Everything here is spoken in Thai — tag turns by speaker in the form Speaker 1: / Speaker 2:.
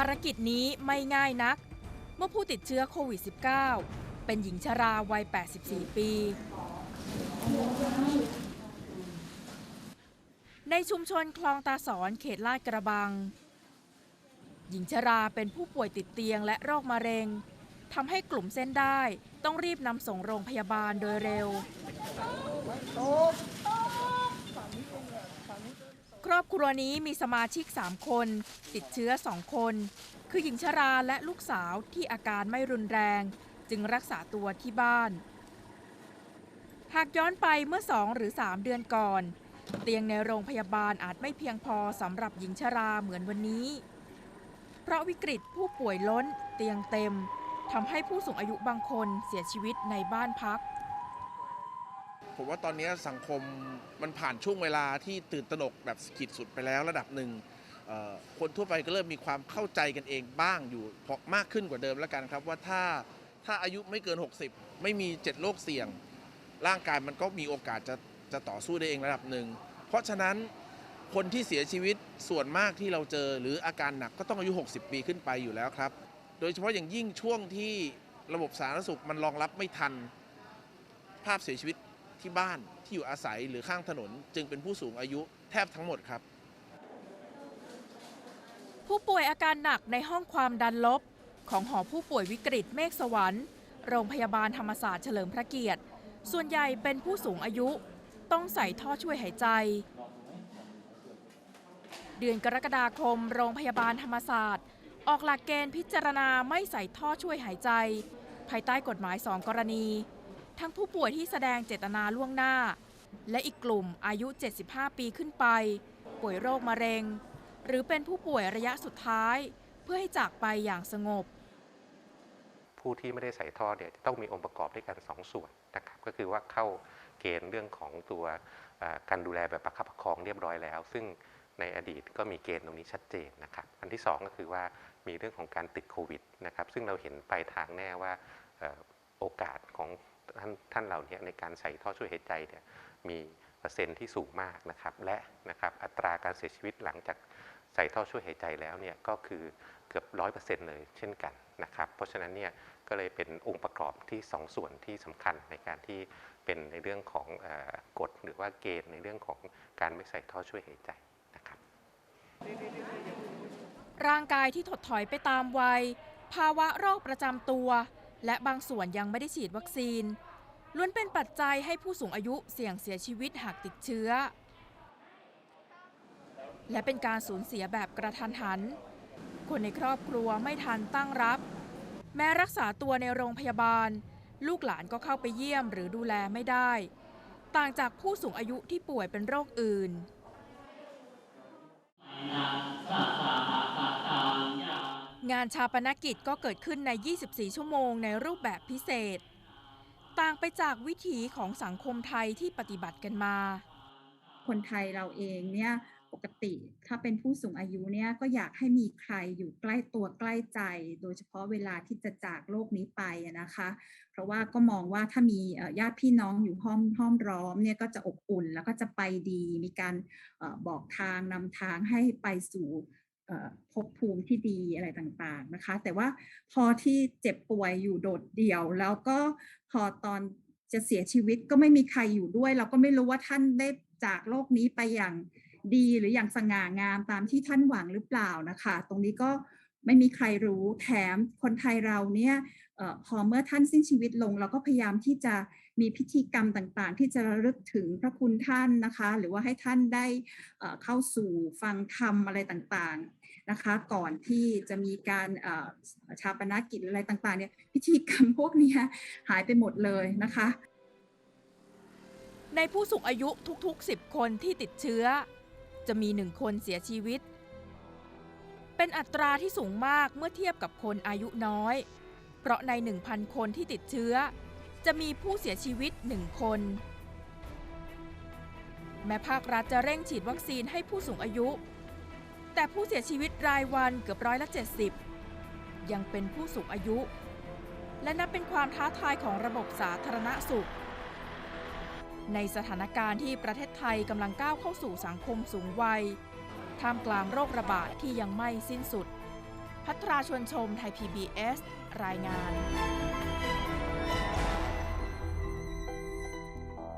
Speaker 1: ารกิจนี้ไม่ง่ายนัก เมื่อผู้ติดเชื้อโควิด -19 เป็นหญิงชราวัย 84 ปี ในชุมชนคลองตาสอนเขตลาดกระบัง หญิงชราเป็นผู้ป่วยติดเตียงและโรคมะเร็งทำให้กลุ่มเส้นได้ต้องรีบนำส่งโรงพยาบาลโดยเร็ว ครอบครัวนี้มีสมาชิก 3 คน ติดเชื้อ 2 คน คือหญิงชราและลูกสาวที่อาการไม่รุนแรง จึงรักษาตัวที่บ้าน หากย้อนไปเมื่อ 2 หรือ 3 เดือนก่อน เตียงในโรงพยาบาลอาจไม่เพียงพอสำหรับหญิงชราเหมือนวันนี้ เพราะวิกฤตผู้ป่วยล้นเตียงเต็มทำให้ผู้สูงอายุบางคนเสียชีวิตในบ้านพัก
Speaker 2: ผมว่าตอนนี้สังคมมันผ่านช่วงเวลาที่ตื่นตระหนกแบบขีดสุดไปแล้วระดับหนึ่งคนทั่วไปก็เริ่มมีความเข้าใจกันเองบ้างอยู่พอมากขึ้นกว่าเดิมแล้วกันครับว่าถ้าถ้าอายุไม่เกิน 60 ไม่มี 7 โรคเสี่ยง ร่างกายมันก็มีโอกาสจะจะต่อสู้ได้เองระดับหนึ่ง เพราะฉะนั้นคนที่เสียชีวิตส่วนมากที่เราเจอ หรืออาการหนักก็ต้องอายุ 60 ปีขึ้นไปอยู่แล้วครับ โดยเฉพาะอย่างยิ่งช่วงที่ระบบสาธารณสุขมันรองรับไม่ทัน ภาพเสียชีวิต ที่บ้านที่อยู่อาศัยหรือข้างถนน จึงเป็นผู้สูงอายุแทบทั้งหมดครับ
Speaker 1: ผู้ป่วยอาการหนักในห้องความดันลบ ของหอผู้ป่วยวิกฤตเมฆสวรรค์ โรงพยาบาลธรรมศาสตร์เฉลิมพระเกียรติ ส่วนใหญ่เป็นผู้สูงอายุต้องใส่ท่อช่วยหายใจ เดือนกรกฎาคม โรงพยาบาลธรรมศาสตร์ ออกหลักเกณฑ์พิจารณาไม่ใส่ท่อช่วยหายใจ ภายใต้กฎหมาย 2 กรณี ทั้งผู้ป่วยที่แสดงเจตนาล่วงหน้า และอีกกลุ่มอายุ 75 ปีขึ้นไป ป่วยโรคมะเร็ง หรือเป็นผู้ป่วยระยะสุดท้าย เพื่อให้จากไปอย่างสงบ
Speaker 3: ผู้ที่ไม่ได้ใส่ท่อเนี่ยจะต้องมีองค์ประกอบด้วยกันสองส่วนนะครับก็คือว่าเข้าเกณฑ์เรื่องของตัวการดูแลแบบประคับประคองเรียบร้อยแล้ว ซึ่งในอดีตก็มีเกณฑ์ตรงนี้ชัดเจนนะครับ อันที่สองก็คือว่ามีเรื่องของการติดโควิดนะครับ ซึ่งเราเห็นปลายทางแน่ว่าโอกาสของ ท่านท่านเหล่านี้ในการใส่ท่อช่วยหายใจเนี่ยมีเปอร์เซ็นต์ที่สูงมากนะครับ และนะครับอัตราการเสียชีวิตหลังจากใส่ท่อช่วยหายใจแล้วเนี่ยก็คือเกือบร้อยเปอร์เซ็นต์เลยเช่นกันนะครับ เพราะฉะนั้นเนี่ยก็เลยเป็นองค์ประกอบที่สองส่วนที่สำคัญในการที่เป็นในเรื่องของอกฎหรือว่าเกณฑ์ในเรื่องของการไม่ใส่ท่อช่วยหายใจนะครับ
Speaker 1: ร่างกายที่ถดถอยไปตามวัย ภาวะโรคประจำตัว และบางส่วนยังไม่ได้ฉีดวัคซีนล้วนเป็นปัจจัยให้ผู้สูงอายุเสี่ยงเสียชีวิตหากติดเชื้อ และเป็นการสูญเสียแบบกระทันหัน คนในครอบครัวไม่ทันตั้งรับ แม้รักษาตัวในโรงพยาบาล ลูกหลานก็เข้าไปเยี่ยมหรือดูแลไม่ได้ ต่างจากผู้สูงอายุที่ป่วยเป็นโรคอื่น งานชาปนกิจก็เกิดขึ้นใน 24 ชั่วโมงในรูปแบบพิเศษ ต่างไปจากวิถีของสังคมไทยที่ปฏิบัติกันมา
Speaker 4: คนไทยเราเองเนี่ยปกติถ้าเป็นผู้สูงอายุเนี่ยก็อยากให้มีใครอยู่ใกล้ตัวใกล้ใจ โดยเฉพาะเวลาที่จะจากโลกนี้ไปนะคะ เพราะว่าก็มองว่าถ้ามีเอ่อญาติพี่น้องอยู่ห้อมห้อมร้อมเนี่ยก็จะอบอุ่นแล้วก็จะไปดี มีการอบอกทางนำทางให้ไปสู่ ภพภูมิที่ดีอะไรต่างๆนะคะ แต่ว่าพอที่เจ็บป่วยอยู่โดดเดี่ยว แล้วก็พอตอนจะเสียชีวิตก็ไม่มีใครอยู่ด้วย เราก็ไม่รู้ว่าท่านได้จากโลกนี้ไปอย่างดีหรืออย่างสง่างามตามที่ท่านหวังหรือเปล่านะคะ ตรงนี้ก็ไม่มีใครรู้แถมคนไทยเราเนี่ยออพอเมื่อท่านสิ้นชีวิตลง เราก็พยายามที่จะมีพิธีกรรมต่างๆ ที่จะระลึกถึงพระคุณท่านนะคะ หรือว่าให้ท่านได้เอ่อเข้าสู่ฟังธรรมอะไรต่างๆ นะคะ ก่อนที่จะมีการชาปนกิจอะไรต่างๆเนี่ยพิธีกรรมพวกนี้หายไปหมดเลยนะคะ
Speaker 1: ในผู้สูงอายุทุกๆ 10 คนที่ติดเชื้อ จะมีหนึ่งคนเสียชีวิต เป็นอัตราที่สูงมากเมื่อเทียบกับคนอายุน้อย เพราะใน 1,000 คนที่ติดเชื้อ จะมีผู้เสียชีวิต1คนแม้ภาครัฐจะเร่งฉีดวัคซีนให้ผู้สูงอายุ แต่ผู้เสียชีวิตรายวันเกือบร้อยละ 70 ยังเป็นผู้สูงอายุ และนับเป็นความท้าทายของระบบสาธารณสุข ในสถานการณ์ที่ประเทศไทยกำลังก้าวเข้าสู่สังคมสูงวัย ท่ามกลางโรคระบาดที่ยังไม่สิ้นสุด พัทราชวนชมไทย PBS รายงาน